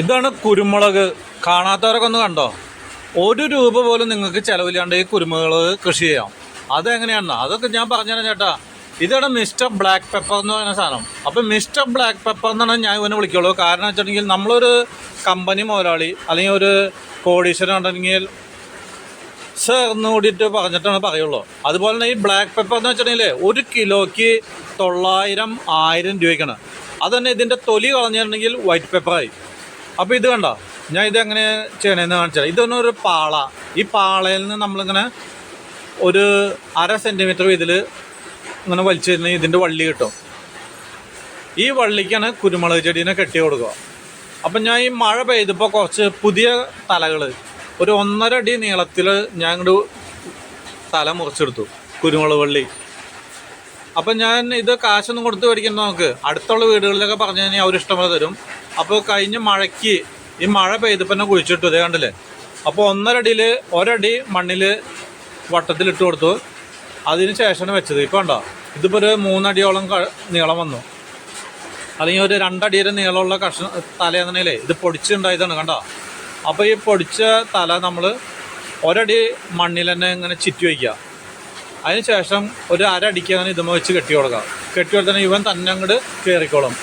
ഇതാണ് കുരുമുളക്. കാണാത്തവരൊക്കെ ഒന്ന് കണ്ടോ? ഒരു രൂപ പോലും നിങ്ങൾക്ക് ചെലവില്ലാണ്ട് ഈ കുരുമുളക് കൃഷി ചെയ്യാം. അതെങ്ങനെയാണെന്ന്? അതൊക്കെ ഞാൻ പറഞ്ഞുതരാം ചേട്ടാ. ഇതാണ് മിസ്റ്റർ ബ്ലാക്ക് പെപ്പർ എന്ന് പറയുന്ന സാധനം. അപ്പം മിസ്റ്റർ ബ്ലാക്ക് പെപ്പർ എന്നാണ് ഞാൻ ഇവനെ വിളിക്കുള്ളൂ. കാരണം വെച്ചിട്ടുണ്ടെങ്കിൽ നമ്മളൊരു കമ്പനി മുതലാളി അല്ലെങ്കിൽ ഒരു കോടീശ്വരൻ ഉണ്ടെങ്കിൽ സർ എന്ന് കൂടിയിട്ട് പറഞ്ഞിട്ടാണ് പറയുള്ളൂ. അതുപോലെ തന്നെ ഈ ബ്ലാക്ക് പെപ്പർ എന്ന് വെച്ചിട്ടുണ്ടെങ്കിൽ ഒരു കിലോയ്ക്ക് തൊള്ളായിരം ആയിരം രൂപയ്ക്കാണ്. അത് തന്നെ ഇതിന്റെ തൊലി കളഞ്ഞിട്ടുണ്ടെങ്കിൽ വൈറ്റ് പെപ്പറായി. അപ്പോൾ ഇത് കണ്ടോ? ഞാൻ ഇത് എങ്ങനെ ചെയ്യണമെന്ന് കാണിച്ചാൽ ഇതൊന്നും ഒരു പാള. ഈ പാളയിൽ നിന്ന് നമ്മളിങ്ങനെ ഒരു അര സെന്റിമീറ്റർ ഇതിൽ ഇങ്ങനെ വലിച്ചു തരുന്ന ഇതിന്റെ വള്ളി കിട്ടും. ഈ വള്ളിക്കാണ് കുരുമുളക് ചെടീനെ കെട്ടി കൊടുക്കുക. അപ്പം ഞാൻ ഈ മഴ പെയ്തപ്പോൾ കുറച്ച് പുതിയ തലകൾ ഒരു ഒന്നര അടി നീളത്തിൽ ഞാൻ ഇങ്ങോട്ട് തല മുറിച്ചെടുത്തു കുരുമുളക് വള്ളി. അപ്പം ഞാൻ ഇത് കാശൊന്നും കൊടുത്ത് മേടിക്കുന്നു നമുക്ക്. അടുത്തുള്ള വീടുകളിലൊക്കെ പറഞ്ഞു കഴിഞ്ഞാൽ അവർ ഇഷ്ടംപോലെ തരും. അപ്പോൾ കഴിഞ്ഞ മഴയ്ക്ക് ഈ മഴ പെയ്തപ്പോൾ തന്നെ കുഴിച്ചിട്ടു ഇതേ കണ്ടില്ലേ? അപ്പോൾ ഒന്നരടിയിൽ ഒരടി മണ്ണിൽ വട്ടത്തിലിട്ട് കൊടുത്തു. അതിന് ശേഷമാണ് വെച്ചത്. ഇപ്പോൾ ഉണ്ടോ ഇതിപ്പോൾ ഒരു മൂന്നടിയോളം നീളം വന്നു. അല്ലെങ്കിൽ ഒരു രണ്ടടിയുടെ നീളമുള്ള കഷ്ണം തലയെന്നല്ലേ ഇത് പൊടിച്ചുണ്ടായതാണ് കണ്ടോ? അപ്പോൾ ഈ പൊടിച്ച തല നമ്മൾ ഒരടി മണ്ണിൽ തന്നെ ഇങ്ങനെ ചുറ്റി വയ്ക്കുക. അതിന് ശേഷം ഒരു അരടിക്ക് അങ്ങനെ ഇതുമ്മ വെച്ച് കെട്ടി കൊടുക്കുക. കെട്ടി കൊടുത്താൽ ഇവൻ തന്നെ അങ്ങോട്ട് കയറിക്കോളും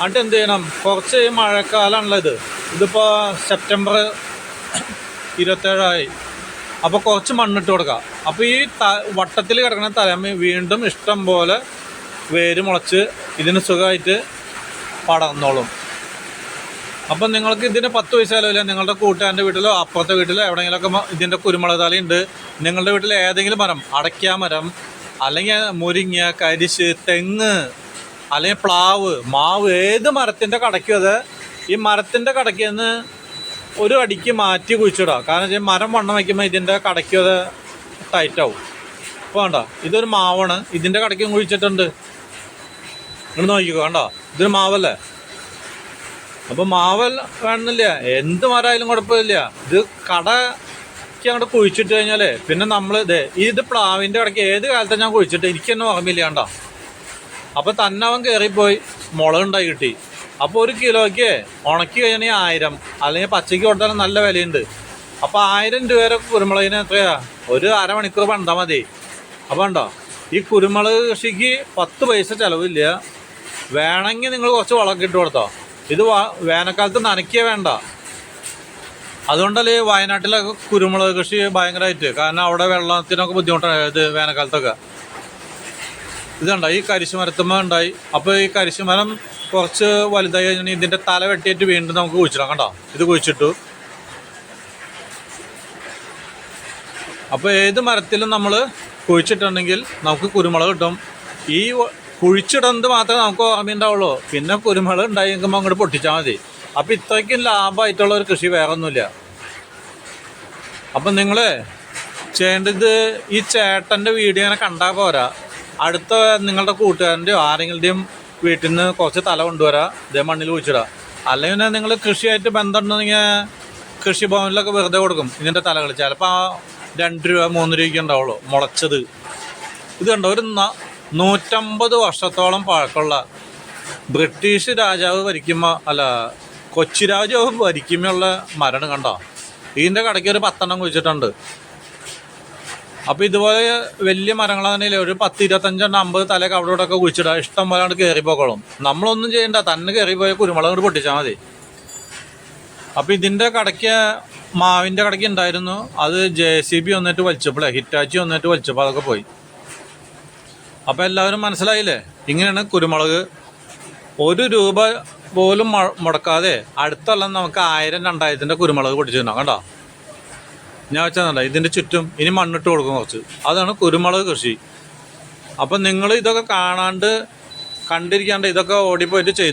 എന്നിട്ട് എന്ത് ചെയ്യണം? കുറച്ച് മഴക്കാലമാണല്ലോ ഇത് ഇതിപ്പോൾ സെപ്റ്റംബർ ഇരുപത്തേഴായി. അപ്പോൾ കുറച്ച് മണ്ണിട്ട് കൊടുക്കാം. അപ്പോൾ ഈ ത വട്ടത്തിൽ കിടക്കുന്ന തലമ വീണ്ടും ഇഷ്ടം പോലെ വേര് മുളച്ച് ഇതിന് സുഖമായിട്ട് പടർന്നോളും. അപ്പം നിങ്ങൾക്ക് ഇതിന് പത്ത് പൈസ ചിലവില്ല. നിങ്ങളുടെ കൂട്ടുകാരന്റെ വീട്ടിലോ അപ്പുറത്തെ വീട്ടിലോ എവിടെയെങ്കിലുമൊക്കെ ഇതിന്റെ കുരുമുളക് ഉണ്ട്. നിങ്ങളുടെ വീട്ടിൽ ഏതെങ്കിലും മരം അടയ്ക്കാ മരം അല്ലെങ്കിൽ മുരിങ്ങ കരിശ് തെങ്ങ് അല്ലെങ്കിൽ പ്ലാവ് മാവ് ഏത് മരത്തിന്റെ കടയ്ക്കും അത് ഈ മരത്തിന്റെ കടയ്ക്ക് നിന്ന് ഒരു അടിക്ക് മാറ്റി കുഴിച്ചിടാം കാരണം വെച്ചാൽ മരം വണ്ണം വയ്ക്കുമ്പോൾ ഇതിന്റെ കടയ്ക്കും അത് ടൈറ്റാവും ഇപ്പോൾ വേണ്ട ഇതൊരു മാവാണ്. ഇതിന്റെ കടയ്ക്കും കുഴിച്ചിട്ടുണ്ട്. ഇങ്ങോട്ട് നോക്കിക്കോ വേണ്ട ഇതൊരു മാവല്ലേ? അപ്പോൾ മാവൽ വേണമെന്നില്ല. എന്ത് മരമായാലും കുഴപ്പമില്ല. ഇത് കടക്ക് അങ്ങോട്ട് കുഴിച്ചിട്ട് കഴിഞ്ഞാലേ പിന്നെ നമ്മൾ ഇത് ഇത് പ്ലാവിന്റെ ഇടയ്ക്ക് ഏത് കാലത്താണ് ഞാൻ കുഴിച്ചിട്ട്? എനിക്ക് ഓർമ്മയില്ല കണ്ടോ? അപ്പൊ തന്നെ അവൻ കയറിപ്പോയി മുളകുണ്ടായി കിട്ടി. അപ്പൊ ഒരു കിലോയ്ക്ക് ഉണക്കി കഴിഞ്ഞാൽ ആയിരം. അല്ലെങ്കിൽ പച്ചയ്ക്ക് കൊടുത്താലും നല്ല വിലയുണ്ട്. അപ്പൊ ആയിരം രൂപ കുരുമുളകിന് എത്രയാ? ഒരു അരമണിക്കൂർ പണ്ടാ മതി. അപ്പൊ ഉണ്ടോ ഈ കുരുമുളക് കൃഷിക്ക് പത്ത് പൈസ ചെലവില്ല. വേണമെങ്കിൽ നിങ്ങൾ കുറച്ച് വളമൊക്കെ ഇട്ട് കൊടുത്തോ. ഇത് വേനൽക്കാലത്ത് നനയ്ക്കേ വേണ്ട. അതുകൊണ്ടല്ലേ വയനാട്ടിലെ കുരുമുളക് കൃഷി ഭയങ്കരമായിട്ട് കാരണം അവിടെ വെള്ളത്തിനൊക്കെ ബുദ്ധിമുട്ടാണ്. ഇത് വേനൽക്കാലത്തൊക്കെ. ഇതുണ്ട ഈ കരിശുമരത്തുമ്മ ഉണ്ടായി. അപ്പോൾ ഈ കരിശുമരം കുറച്ച് വലുതായി കഴിഞ്ഞാൽ ഇതിന്റെ തല വെട്ടിയിട്ട് വീണ്ടും നമുക്ക് കുഴിച്ചിടാം കണ്ടോ? ഇത് കുഴിച്ചിട്ടു. അപ്പോൾ ഏത് മരത്തിലും നമ്മൾ കുഴിച്ചിട്ടുണ്ടെങ്കിൽ നമുക്ക് കുരുമുളക് കിട്ടും. ഈ കുഴിച്ചിടുന്നത് മാത്രമേ നമുക്ക് ഓർമ്മയുണ്ടാവുള്ളൂ പിന്നെ കുരുമുളക് ഉണ്ടായി നിൽക്കുമ്പോൾ അങ്ങോട്ട് പൊട്ടിച്ചാൽ മതി. അപ്പോൾ ഇത്രയ്ക്കും ലാഭമായിട്ടുള്ള ഒരു കൃഷി വേറെ ഒന്നുമില്ല അപ്പം നിങ്ങൾ ചെയ്യേണ്ടത് ഈ ചേട്ടന്റെ വീഡിയോ ഇങ്ങനെ കണ്ടാൽ പോരാ. അടുത്ത നിങ്ങളുടെ കൂട്ടുകാരന്റെയോ ആരെങ്കിലുടെയും വീട്ടിൽ നിന്ന് കുറച്ച് തല കൊണ്ടുവരാ ഇതേ മണ്ണിൽ കുഴിച്ചിടുക അല്ലെങ്കിൽ പിന്നെ നിങ്ങൾ കൃഷിയായിട്ട് ബന്ധമുണ്ടെങ്കിൽ കൃഷിഭവനിലൊക്കെ വെറുതെ കൊടുക്കും ഇതിന്റെ തലകൾ. ചിലപ്പോൾ രണ്ട് രൂപ മൂന്ന് രൂപയ്ക്ക് ഉണ്ടാവുള്ളൂ മുളച്ചത്. ഇത് കണ്ടോ ഒരു നൂറ്റമ്പത് വർഷത്തോളം പഴക്കമുള്ള ബ്രിട്ടീഷ് രാജാവ് ഭരിക്കുമ്പോൾ അല്ല കൊച്ചി രാജാവ് ഭരിക്കുമ്പോഴുള്ള മരണം കണ്ടോ? ഇതിന്റെ കടയ്ക്ക് ഒരു പത്തെണ്ണം കുഴിച്ചിട്ടുണ്ട്. അപ്പോൾ ഇതുപോലെ വലിയ മരങ്ങളാണെങ്കിൽ ഒരു പത്ത് ഇരുപത്തഞ്ചെണ്ണം അമ്പത് തലയൊക്കെ അവിടെ ഇവിടെ ഒക്കെ കുഴിച്ചിടുക ഇഷ്ടം പോലെ അങ്ങോട്ട് കയറിപ്പോക്കോളും നമ്മളൊന്നും ചെയ്യണ്ട. തന്നെ കയറിപ്പോയ കുരുമുളക് പൊട്ടിച്ചാൽ മതി. അപ്പോൾ ഇതിന്റെ കടയ്ക്ക് മാവിന്റെ കടയ്ക്ക് ഉണ്ടായിരുന്നു. അത് ജെ സി ബി വന്നിട്ട് വലിച്ചപ്പോഴേ ഹിറ്റാച്ചി വന്നിട്ട് വലിച്ചപ്പോൾ അതൊക്കെ പോയി. അപ്പോൾ എല്ലാവരും മനസ്സിലായില്ലേ? ഇങ്ങനെയാണ് കുരുമുളക്. ഒരു രൂപ പോലും മുടക്കാതെ അടുത്തൊല്ലം നമുക്ക് ആയിരം രണ്ടായിരത്തിന്റെ കുരുമുളക് പൊട്ടിച്ചിട്ടുണ്ടാവും കണ്ടോ? ഞാൻ വെച്ചാൽ ഇതിന്റെ ചുറ്റും ഇനി മണ്ണിട്ട് കൊടുക്കും കുറച്ച്. അതാണ് കുരുമുളക് കൃഷി. അപ്പം നിങ്ങൾ ഇതൊക്കെ കാണാണ്ട് കണ്ടിരിക്കാണ്ട് ഇതൊക്കെ ഓടിപ്പോയിട്ട് ചെയ്തു